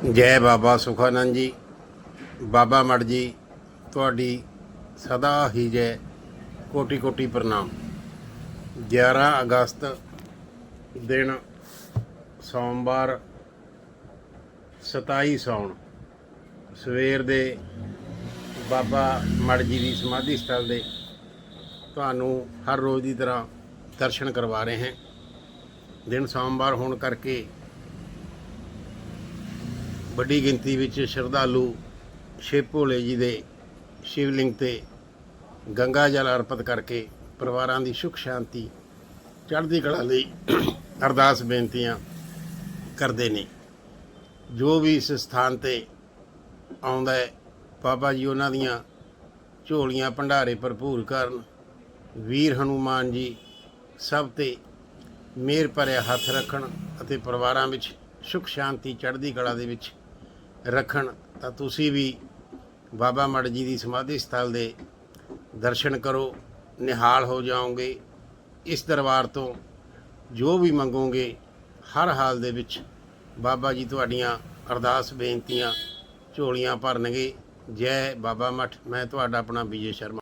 ਜੈ ਬਾਬਾ ਸੁਖਾਨੰਦ ਜੀ। ਬਾਬਾ ਮੜ ਜੀ, ਤੁਹਾਡੀ ਸਦਾ ਹੀ ਜੈ। ਕੋਟੀ ਕੋਟੀ ਪ੍ਰਣਾਮ। 11 ਅਗਸਤ ਦਿਨ ਸੋਮਵਾਰ 27 ਸੌਣ ਸਵੇਰ ਦੇ ਬਾਬਾ ਮੜ ਜੀ ਦੀ ਸਮਾਧੀ ਸਥਲ ਦੇ ਤੁਹਾਨੂੰ ਹਰ ਰੋਜ਼ ਦੀ ਤਰ੍ਹਾਂ ਦਰਸ਼ਨ ਕਰਵਾ ਰਹੇ ਹਾਂ। ਦਿਨ ਸੋਮਵਾਰ ਹੋਣ ਕਰਕੇ ਵੱਡੀ ਗਿਣਤੀ ਵਿੱਚ ਸ਼ਰਧਾਲੂ ਸ਼ਿਵ ਭੋਲੇ ਜੀ ਦੇ ਸ਼ਿਵਲਿੰਗ ਤੇ ਗੰਗਾ ਜਲ ਅਰਪਿਤ ਕਰਕੇ ਪਰਿਵਾਰਾਂ ਦੀ ਸੁਖ ਸ਼ਾਂਤੀ, ਚੜ੍ਹਦੀ ਕਲਾ ਲਈ ਅਰਦਾਸ ਬੇਨਤੀਆਂ ਕਰਦੇ ਨੇ। ਜੋ ਵੀ ਇਸ ਸਥਾਨ ਤੇ ਆਉਂਦਾ ਹੈ, ਬਾਬਾ ਜੀ ਉਹਨਾਂ ਦੀਆਂ ਝੋਲੀਆਂ ਭੰਡਾਰੇ ਭਰਪੂਰ ਕਰਨ, ਵੀਰ ਹਨੂਮਾਨ ਜੀ ਸਭ ਤੇ ਮੇਰ ਭਰਿਆ ਹੱਥ ਰੱਖਣ ਅਤੇ ਪਰਿਵਾਰਾਂ ਵਿੱਚ ਸੁਖ ਸ਼ਾਂਤੀ, ਚੜ੍ਹਦੀ ਕਲਾ ਦੇ ਵਿੱਚ ਰੱਖਣ, ਤਾਂ ਤੁਸੀਂ ਵੀ ਬਾਬਾ ਮੜ ਜੀ ਦੀ ਸਮਾਧੀ ਸਥਲ ਦੇ ਦਰਸ਼ਨ ਕਰੋ, ਨਿਹਾਲ ਹੋ ਜਾਓਗੇ। ਇਸ ਦਰਬਾਰ ਤੋਂ ਜੋ ਵੀ ਮੰਗੋਗੇ, ਹਰ ਹਾਲ ਦੇ ਵਿੱਚ ਬਾਬਾ ਜੀ ਤੁਹਾਡੀਆਂ ਅਰਦਾਸ ਬੇਨਤੀਆਂ ਝੋਲੀਆਂ ਭਰਨਗੇ। ਜੈ ਬਾਬਾ ਮਠ, ਮੈਂ ਤੁਹਾਡਾ ਆਪਣਾ ਵਿਜੇ ਸ਼ਰਮਾ।